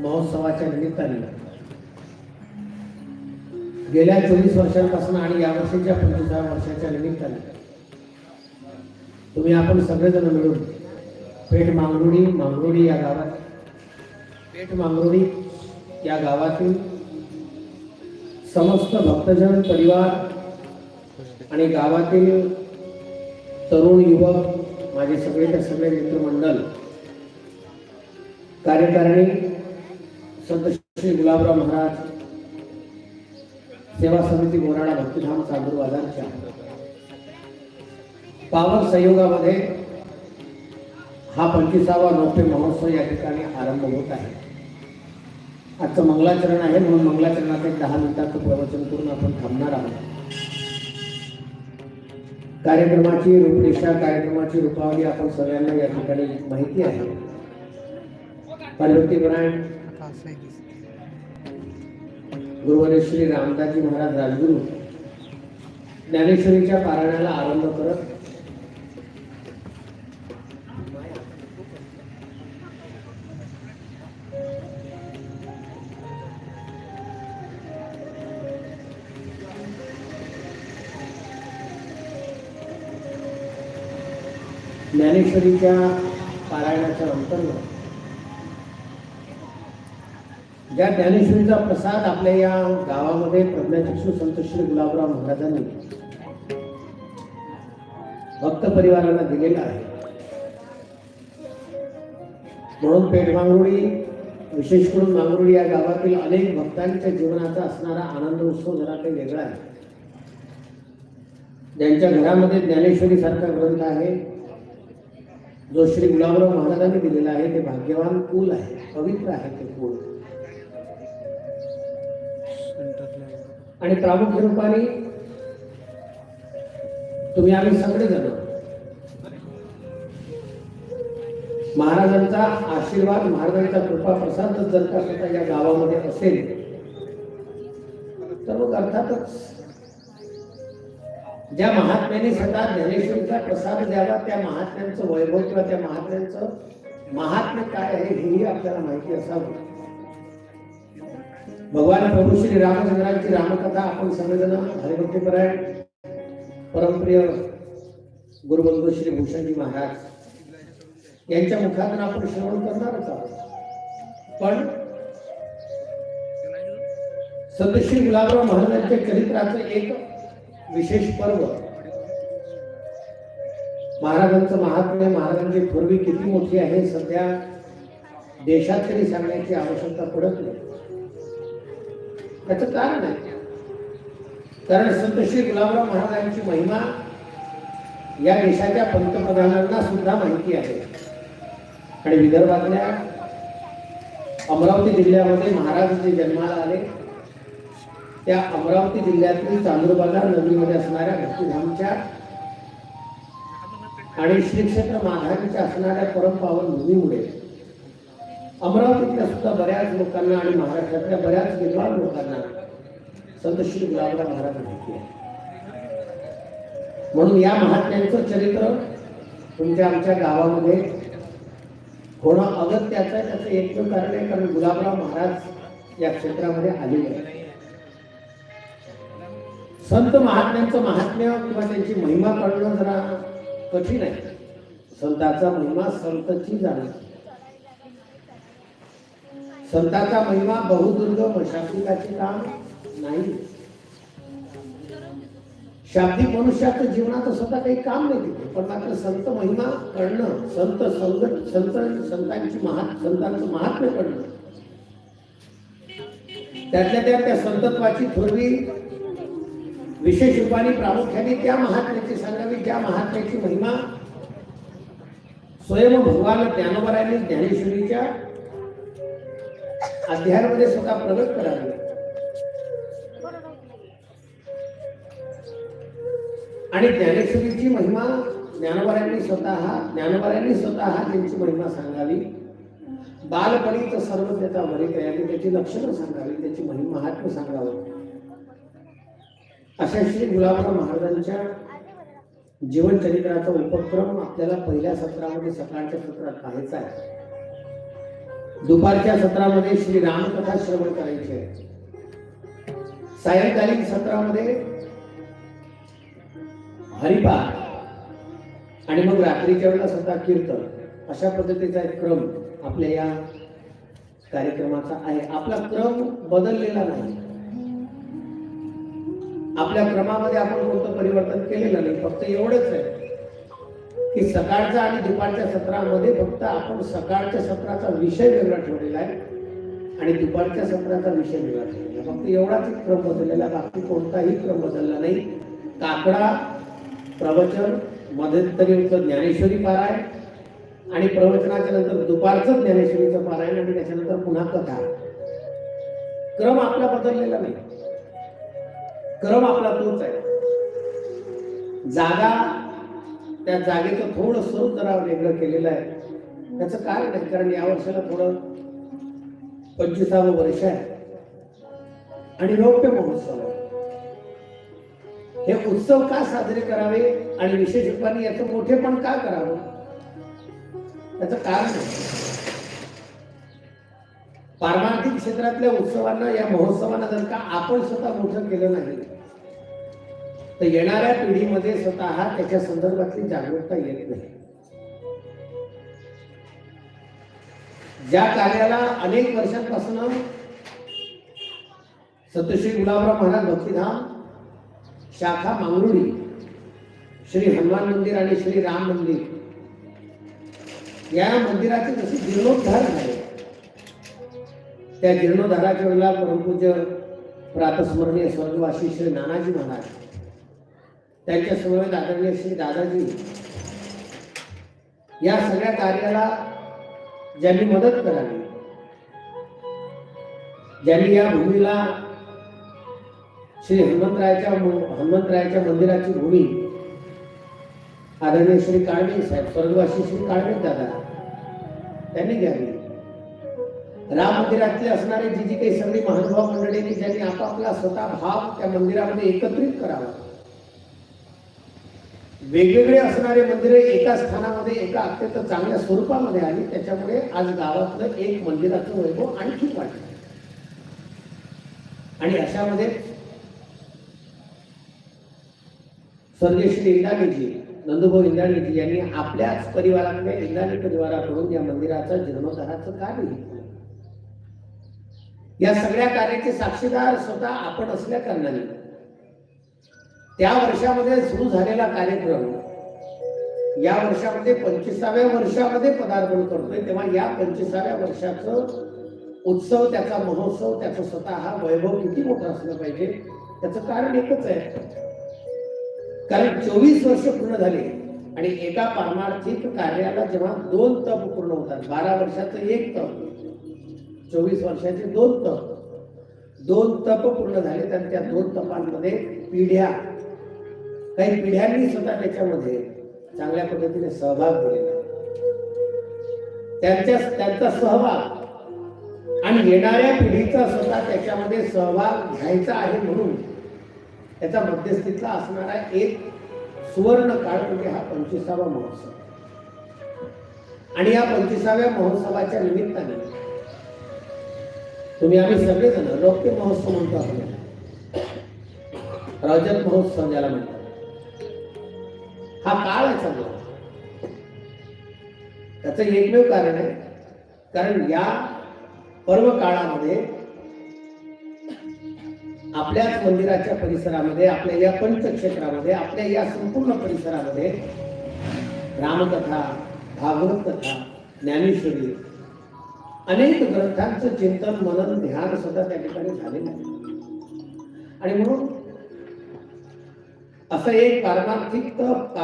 महोत्सवाच्या निमित्ताने. गेल्या चोवीस वर्षांपासून आणि या वर्षीच्या पंचवीसाव्या वर्षाच्या निमित्ताने. तुम्ही आपण सगळेजण मिळून पेठ मांगरुडी मांगरुडी या गावात पेठ मांगरुडी या गावातील समस्त भक्तजन परिवार आणि गावातील तरुण युवक माझे सगळे ते सगळे मित्रमंडळ कार्यकारिणी संत श्री गुलाबराव महाराज सेवा समिती बोराडा भक्तिधाम चांदूरवादांच्या पावन संयोगामध्ये हा पंचवीसावा नौके महोत्सव या ठिकाणी आरंभ होत आहे. आजचं मंगलाचरण आहे म्हणून मंगलाचरणात एक दहा मिनिटाचं प्रवचन करून आपण थांबणार आहोत. कार्यक्रमाची रूपरेषा कार्यक्रमाची रूपावली आपण सगळ्यांना या ठिकाणी माहिती आहे. पार्वतीपरायण गुरुवारी श्री रामदासजी महाराज राजगुरू ज्ञानेश्वरीच्या पारायणाला आरंभ करत ज्ञानेश्वरीच्या पारायणाच्या अंतर्गत ज्या ज्ञानेश्वरीचा प्रसाद आपल्या या गावामध्ये प्रज्ञाचक्षू संत श्री गुलाबराव महाराजांनी भक्त परिवाराला दिलेला आहे. म्हणून पेठ मांगरुळी विशेष करून मांगरुळी या गावातील अनेक भक्तांच्या जीवनाचा असणारा आनंद उत्सव जरा काही वेगळा आहे. ज्यांच्या घरामध्ये ज्ञानेश्वरी सारखा ग्रंथ आहे जो श्री गुलाबराव महाराजांनी दिलेला आहे ते भाग्यवान कुल आहे पवित्र आहे ते कुल. आणि प्रामुख्य रूपाने तुम्ही आम्ही सगळे जण महाराजांचा आशीर्वाद महाराजांचा कृपा प्रसाद जर का स्वतः या गावामध्ये असेल तर मग अर्थातच ज्या महात्म्याने स्वतः ज्ञानेश्वरीचा प्रसाद द्यावा त्या महात्म्यांचं वैभव किंवा त्या महात्म्यांचं महात्म्य काय आहे हेही आपल्याला माहिती असावं. भगवान प्रभू श्री रामचंद्रांची रामकथा आपण सगळेजण हरिभक्तीपरायण परमप्रिय गुरुबंधू श्री भूषणजी महाराज यांच्या मुखातून आपण श्रवण करणारच आहोत. पण सदश्री गुलाबराव महाराजांच्या चरित्राचं एक विशेष पर्व महाराजांचं महात्म्य महाराजांची पूर्वी किती मोठी आहे सध्या देशात तरी सांगण्याची आवश्यकता पडत नाही. त्याचं कारण आहे. कारण संत श्री गुलाबराव महाराजांची महिमा या देशाच्या पंतप्रधानांना सुद्धा माहिती आहे. आणि विदर्भातल्या अमरावती जिल्ह्यामध्ये महाराज जे जन्माला आले. त्या अमरावती जिल्ह्यातील चांदूरबाजार नदीमध्ये असणाऱ्या भक्तीधामच्या आणि श्री क्षेत्र माधारीच्या असणाऱ्या परमपावन भूमीमुळे अमरावतीतल्या सुद्धा बऱ्याच लोकांना आणि महाराष्ट्रातल्या बऱ्याच विद्वान लोकांना संत श्री गुलाबराव महाराज माहिती आहे. म्हणून या महात्म्यांचं चरित्र तुमच्या आमच्या गावामध्ये होणं अगत्याचं आहे. त्याचं एकमेव कारण आहे कारण गुलाबराव महाराज या क्षेत्रामध्ये आलेले आहेत. संत महात्म्यांचं महात्म्य किंवा त्यांची महिमा कळणं जरा कठीण आहे. संताचा महिमा संतची जाणं संताचा महिमा बहुदुर्गम शाब्दिकाचे काम नाही. शाब्दिक मनुष्याचं जीवनाचं स्वतः काही काम नाही तिथे पण मात्र संत महिमा करणं संत संगत संत संतांची महा संतांचं महात्म्य करणं. त्यातल्या त्यात त्या संतत्वाची थोरवी विशेष रूपाने प्रामुख्याने त्या महात्म्याची सांगावी ज्या महात्म्याची महिमा स्वयं भगवान ज्ञानोबराने ज्ञानेश्वरीच्या अध्यायामध्ये स्वतः प्रगट करावी आणि ज्ञानेश्वरीची महिमा ज्ञानवाऱ्यांनी स्वतः ज्ञानवाऱ्यांनी स्वतः त्यांची महिमा सांगावी. बालपणीच सर्व त्याचा बरी तयारी त्याची लक्षणं सांगावी त्याची महिमा हात्म सांगावं. अशा श्री गुलाबराव महाराजांच्या जीवनचरित्राचा उपक्रम आपल्याला पहिल्या सत्रामध्ये सकाळच्या सत्रात पाहायचा आहे. दुपारच्या सत्रामध्ये श्री रामकथा श्रवण करायची. आहे सायंकालीन सत्रामध्ये हरिपाठ आणि मग रात्रीच्या वेळेला सुद्धा कीर्तन अशा पद्धतीचा एक क्रम आपल्या या कार्यक्रमाचा आहे. आपला क्रम बदललेला नाही. आपल्या क्रमामध्ये आपण कोणतं परिवर्तन केलेलं नाही फक्त एवढंच आहे. की सकाळच्या आणि दुपारच्या सत्रामध्ये फक्त आपण सकाळच्या सत्राचा विषय वेगळा ठेवलेला आहे आणि दुपारच्या सत्राचा विषय वेगळा ठेवलेला आहे. फक्त एवढाच एक क्रम बदललेला आहे. बाकी कोणताही क्रम बदलला नाही. काकडा प्रवचन मध्यंतरीचं ज्ञानेश्वरी पारायण आणि प्रवचनाच्या नंतर दुपारचं ज्ञानेश्वरीचं पारायण आणि त्याच्यानंतर पुन्हा कथा. क्रम आपला बदललेला नाही. क्रम आपला तोच आहे. जागा त्या जागेचं थोडं जरा वेगळं केलेलं आहे. त्याचं कारण आहे कारण या वर्षाला थोडं पंचवीसावं वर्ष आहे. आणि रौप्य महोत्सव आहे. हे उत्सव का साजरे करावे आणि विशेष रूपाने याचं मोठेपण का करावं? त्याचं कारण आहे. पारमार्थिक क्षेत्रातल्या उत्सवांना या महोत्सवांना जर का आपण स्वतः मोठं केलं नाही तर येणाऱ्या पिढीमध्ये स्वतः त्याच्या संदर्भातली जागरूकता येत नाही. ज्या कार्याला अनेक वर्षांपासून सत्यश्री गुलाबराव महाराज भक्तीधाम शाखा मांगरुळी श्री हनुमान मंदिर आणि श्री राम मंदिर या मंदिराचे जसे जीर्णोद्धार झाले त्या जीर्णोद्धाराच्या वेळेला परमपूज्य प्रातस्मरणीय स्वर्गवासी श्री नानाजी महाराज त्यांच्या समवेत आदरणीय श्री दादाजी. या सगळ्या कार्याला ज्यांनी मदत करावी ज्यांनी या भूमीला श्री हनुमंतरायाच्या हनुमंतरायाच्या मंदिराची भूमी आदरणीय श्री काळवे साहेब स्वर्गवासी श्री काळवे दादा त्यांनी घ्यावी. राम मंदिरातले असणारे जी जी काही सगळी महानुभाव मंडळी ज्यांनी आपापला स्वतः भाव त्या मंदिरामध्ये एकत्रित करावा. वेगवेगळे असणारे मंदिरे एका स्थानामध्ये एका अत्यंत चांगल्या स्वरूपामध्ये आली त्याच्यामुळे आज गावातलं एक मंदिराचं वैभव आणखी वाढलं. आणि अशामध्ये स्वर्गीय श्री नंदुभाऊ इंदाणीजी यांनी आपल्याच परिवाराकडे इंदाणी परिवाराकडून या मंदिराचं जीर्णोद्धाराचं कार्य घेतलं. या सगळ्या कार्याचे साक्षीदार स्वतः आपण असल्या कारणाने. त्या वर्षामध्ये सुरू झालेला कार्यक्रम या वर्षामध्ये पंचवीसाव्या वर्षामध्ये पदार्पण करतोय. तेव्हा या पंचवीसाव्या वर्षाचं उत्सव त्याचा महोत्सव त्याचा स्वतः हा वैभव किती मोठा असलं पाहिजे? त्याचं कारण एकच आहे. कारण चोवीस वर्ष पूर्ण झाले आणि एका पारमार्थिक कार्याला जेव्हा दोन तप पूर्ण होतात बारा वर्षाचं एक तप चोवीस वर्षाचे दोन तप दोन तप पूर्ण झाले आणि त्या दोन तपांमध्ये पिढ्या काही पिढ्यांनी सुद्धा त्याच्यामध्ये चांगल्या पद्धतीने सहभाग दिलेला त्यांच्या त्यांचा सहभाग आणि येणाऱ्या पिढीचा स्वतः त्याच्यामध्ये सहभाग घ्यायचा आहे म्हणून त्याचा मध्यस्थीतला असणारा एक सुवर्ण काळ म्हणजे हा पंचवीसावा महोत्सव. आणि या पंचवीसाव्या महोत्सवाच्या निमित्ताने तुम्ही आम्ही सगळेजण रौप्य महोत्सव म्हणतो आपल्याला. रजत महोत्सव ज्याला म्हणतात. हा काळ आहे चांगला त्याचं एकमेव कारण आहे कारण या पर्व काळामध्ये आपल्याच मंदिराच्या परिसरामध्ये आपल्या या पंचक्षेत्रामध्ये आपल्या या संपूर्ण परिसरामध्ये रामकथा भागवत कथा ज्ञानेश्वरी अनेक ग्रंथांचं चिंतन मनन ध्यान सुद्धा त्या ठिकाणी झालेलं आहे. आणि म्हणून असं एक कारणार्थिक तप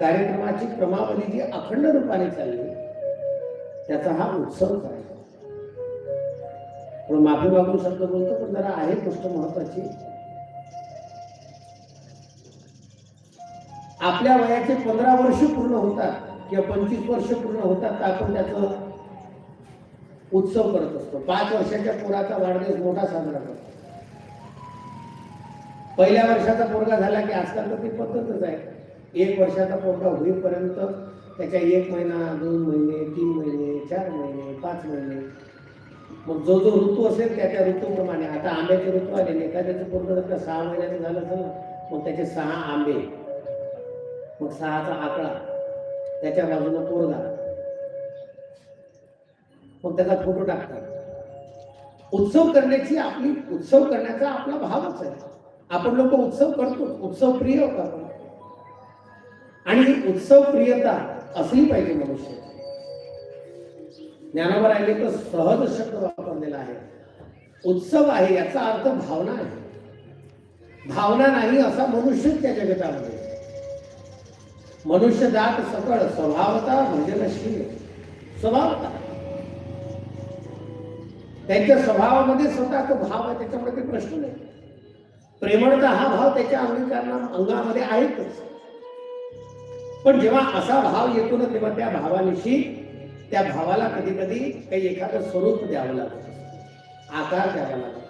कार्यक्रमाची क्रमावली जी अखंड रूपाने चालली त्याचा हा उत्सव आहे. पण माफी मागून शब्द बोलतो पण जरा आहे गोष्ट महत्वाची. आपल्या वयाचे पंधरा वर्ष पूर्ण होतात किंवा पंचवीस वर्ष पूर्ण होतात तर आपण त्याचं उत्सव करत असतो. पाच वर्षाच्या पुराचा वाढदिवस मोठा साजरा करतो. पहिल्या वर्षाचा पोरगा झाला की आजकाल तर ती पद्धतच आहे. एक वर्षाचा पोरगा होईपर्यंत त्याच्या एक महिना दोन महिने तीन महिने चार महिने पाच महिने. मग जो जो ऋतू असेल त्या त्या ऋतूप्रमाणे. आता आंब्याचे ऋतू आले एखाद्याचं पूर्ण जर का सहा महिन्याचं झालं असेल ना मग त्याचे सहा आंबे. मग सहाचा आकडा. त्याच्या बाजूला पोरगा. मग त्याचा फोटो टाकतात. उत्सव करण्याची आपली उत्सव करण्याचा आपला भावच आहे. आपण लोक उत्सव करतो उत्सव प्रिय करतो आणि ही उत्सव प्रियता असली पाहिजे मनुष्य ज्ञानावर आले तर सहज शब्द वापरलेला आहे. उत्सव आहे याचा अर्थ भावना आहे. भावना नाही असा मनुष्यच त्या जगतामध्ये. मनुष्य जात सकळ स्वभावता भजनशील स्वभावता. त्यांच्या स्वभावामध्ये स्वतः तो भाव आहे त्याच्यामुळे काही प्रश्न नाही. प्रेमळता हा भाव त्याच्या अंगीकारणा अंगामध्ये आहेतच. पण जेव्हा असा भाव येतो ना तेव्हा त्या भावानिशी त्या भावाला कधी कधी काही एखादं स्वरूप द्यावं लागत आकार द्यावा लागत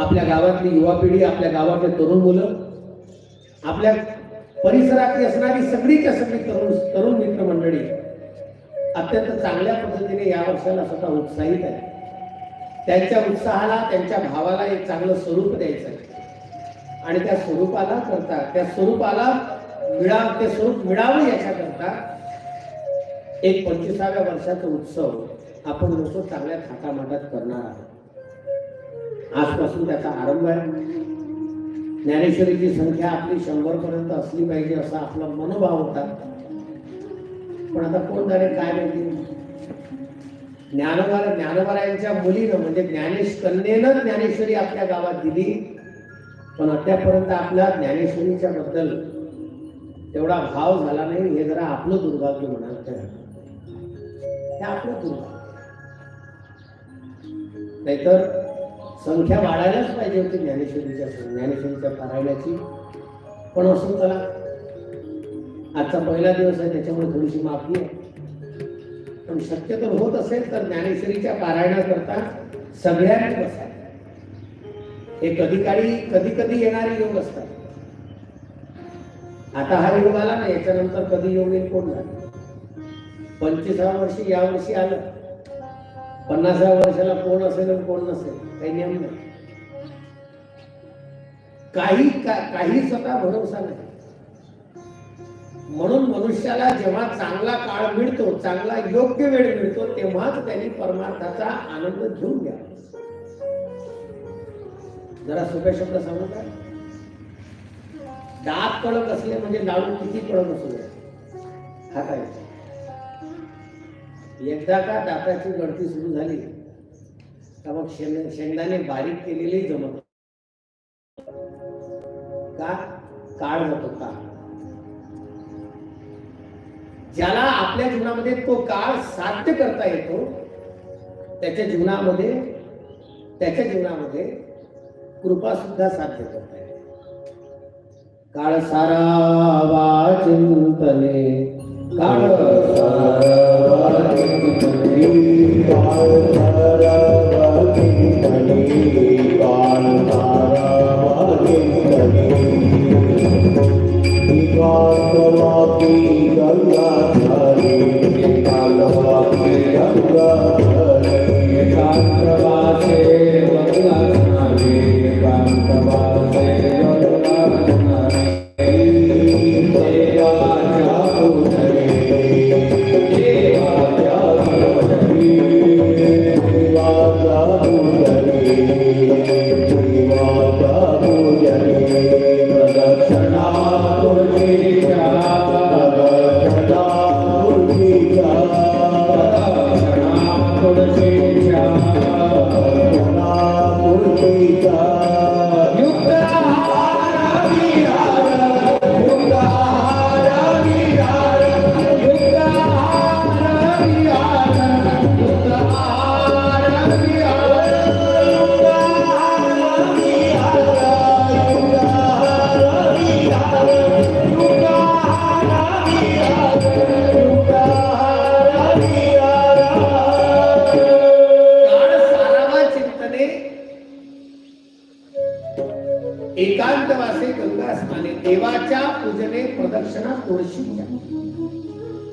आपल्या गावातली युवा पिढी आपल्या गावातले तरुण मुलं आपल्या परिसरातली असणारी सगळीच्या सगळी तरुण तरुण मित्रमंडळी अत्यंत चांगल्या पद्धतीने या वर्षाला स्वतः उत्साहित आहे त्यांच्या उत्साहाला त्यांच्या भावाला एक चांगलं स्वरूप द्यायचं आणि त्या स्वरूपाला करता त्या स्वरूपाला मिळाव ते स्वरूप मिळावं याच्याकरता एक पंचवीसाव्या वर्षाचा उत्सव आपण लोक चांगल्या थाटामाटात करणार आहोत. आजपासून त्याचा आरंभ आहे. ज्ञानेश्वरीची संख्या आपली शंभर पर्यंत असली पाहिजे असा आपला मनोभाव होता. पण आता कोण जाणे काय माहिती? ज्ञानोबा ज्ञानोबारायांच्या मुलीनं म्हणजे ज्ञानेश कन्येनं ज्ञानेश्वरी आपल्या गावात दिली. पण अद्यापर्यंत आपल्या ज्ञानेश्वरीच्या बद्दल तेवढा भाव झाला नाही. हे जरा आपलं दुर्भाग्य म्हणाल तर हे आपलं दुर्भाग्य. नाहीतर संख्या वाढायलाच पाहिजे होती ज्ञानेश्वरीच्या ज्ञानेश्वरीच्या पारायणाची. पण असून चला. आजचा पहिला दिवस आहे त्याच्यामुळे थोडीशी माफी आहे. पण शक्यतो होत असेल तर ज्ञानेश्वरीच्या पारायणाकरता सगळ्यांनी बसा. हे कधी काळी कधी कधी येणारे योग असतात. आता हा योग आला ना याच्यानंतर कधी योग येईल कोण झाला पंचवीसाव्या वर्षी या वर्षी आलं. पन्नासाव्या वर्षाला कोण असेल आणि कोण नसेल काही नियम नाही. काही का- काही स्वतः भरोसा नाही. म्हणून मनुष्याला जेव्हा चांगला काळ मिळतो चांगला योग्य वेळ मिळतो तेव्हाच त्यांनी परमार्थाचा आनंद घेऊन घ्या. जरा सोप्या शब्द सांगू का? दात कडक असले म्हणजे लाडू किती कडक असू द्या काय? एकदा का दाताची गळती सुरू झाली तर मग शेंग शेंगदाणे बारीक केलेली जमत. का? काळ जातो का ज्याला आपल्या जीवनामध्ये तो काळ साध्य करता येतो त्याच्या जीवनामध्ये त्याच्या जीवनामध्ये कृपा सुद्धा साध्य करता येते. काळ सारावा चिंतने काळ सारावा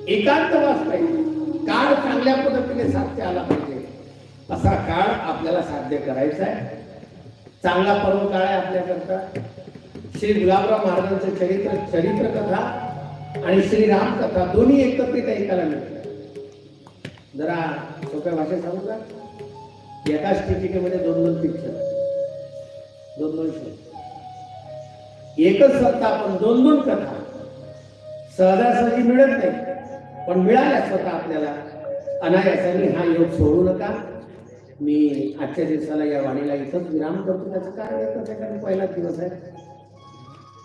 एकांतवास पाहिजे काळ चांगल्या पद्धतीने साध्य आला पाहिजे. असा काळ आपल्याला साध्य करायचा आहे. चांगला पर्व काळ आहे आपल्याकरता. श्री गुलाबराव महाराजांचं चरित्र चरित्र कथा आणि श्री राम कथा दोन्ही एकत्रित ऐकायला मिळतात जरा सोप्या भाषेत सांगू का? एकाच तिकिटीमध्ये दोन दोन पिक्चर दोन दोन शो एकच सत्ता पण दोन दोन कथा. सहजासहजी मिळत नाही. पण मिळाल्या स्वतः आपल्याला. अनायासाने हा योग सोडू नका. मी आजच्या दिवसाला या वाणीला इथंच विराम करतो. त्याचं कारण एकच आहे कारण दिवस आहे.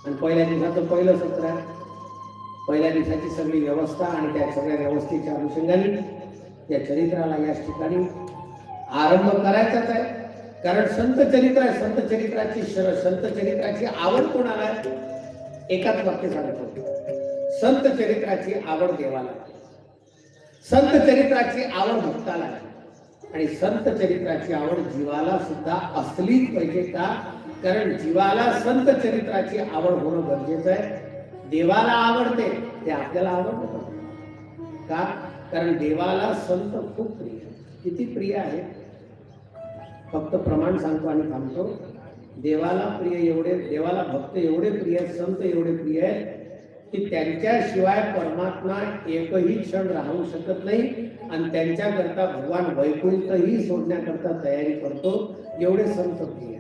आणि पहिल्या दिवसाचं पहिलं सत्र आहे. पहिल्या दिवसाची सगळी व्यवस्था आणि त्या सगळ्या व्यवस्थेच्या अनुषंगाने त्या चरित्राला याच ठिकाणी आरंभ करायचाच आहे. कारण संत चरित्र आहे. संत चरित्राची श- संत चरित्राची आवड कोणाला एकाच वाक्य सांगतो. संत चरित्राची आवड देवाला संत चरित्राची आवड भक्ताला आणि संत चरित्राची आवड जीवाला सुद्धा असलीच पाहिजे का? कारण जीवाला संत चरित्राची आवड होणं गरजेचं आहे. देवाला आवडते ते आपल्याला आवडत का? कारण देवाला संत खूप प्रिय आहे. किती प्रिय आहे फक्त प्रमाण सांगतो आणि थांबतो. देवाला प्रिय एवढे देवाला भक्त एवढे प्रिय आहेत संत एवढे प्रिय आहेत की त्यांच्याशिवाय परमात्मा एकही क्षण राहू शकत नाही आणि त्यांच्याकरता भगवान वैकुंठही सोडण्याकरता तयारी करतो एवढे संत प्रिय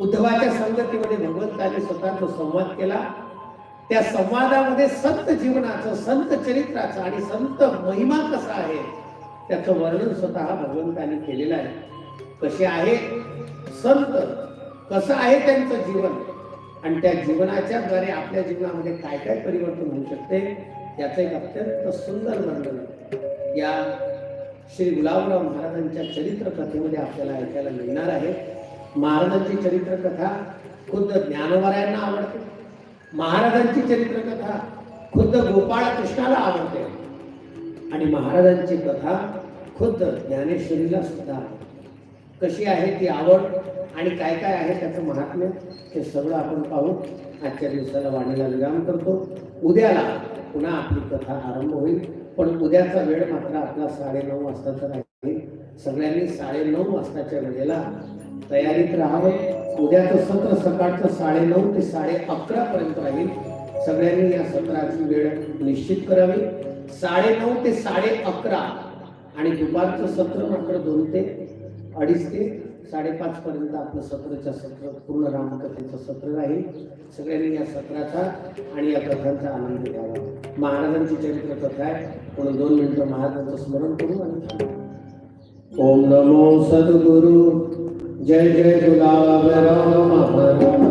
उद्धवाच्या संगतीमध्ये भगवंताने स्वतःचा संवाद केला. त्या संवादामध्ये संत जीवनाचं संत चरित्राचं आणि संत महिमा कसा आहे त्याचं वर्णन स्वतः भगवंताने केलेलं आहे. कसे आहे? संत कसं आहे त्यांचं जीवन? आणि त्या जीवनाच्या द्वारे आपल्या जीवनामध्ये काय काय परिवर्तन होऊ शकते याचं एक अत्यंत सुंदर वर्णन या श्री गुलाबराव महाराजांच्या चरित्र कथेमध्ये आपल्याला ऐकायला मिळणार आहे. महाराजांची चरित्र कथा खुद्द ज्ञानवरायांना आवडते. महाराजांची चरित्र कथा खुद्द गोपाळ कृष्णाला आवडते. आणि महाराजांची कथा खुद्द ज्ञानेश्वरीला सुद्धा. कशी आहे ती आवड? आणि काय काय आहे त्याचं महात्म्य हे सगळं आपण पाहू आजच्या दिवसाला वाणीला विराम करतो. उद्याला पुन्हा आपली कथा आरंभ होईल पण उद्याचा वेळ मात्र आपला साडेनऊ वाजताचा राहील सगळ्यांनी साडेनऊ वाजताच्या वेळेला तयारीत राहावं. उद्याचं सत्र सकाळचं साडेनऊ ते साडे अकरा पर्यंत राहील. सगळ्यांनी या सत्राची वेळ निश्चित करावी. साडेनऊ ते साडे अकरा आणि दुपारचं सत्र मात्र दोन ते अडीच ते साडेपाच पर्यंत आपलं सत्रच्या सत्र पूर्ण रामकथेचं सत्र राहील. सगळ्यांनी या सत्राचा आणि या कथांचा आनंद घ्यावा. महाराजांची चरित्र कथा आहे. म्हणून दोन मिनिटं महाराजांचं स्मरण करू आणि ओम नमो सद्गुरु. जय जय गुलाब राम महाराज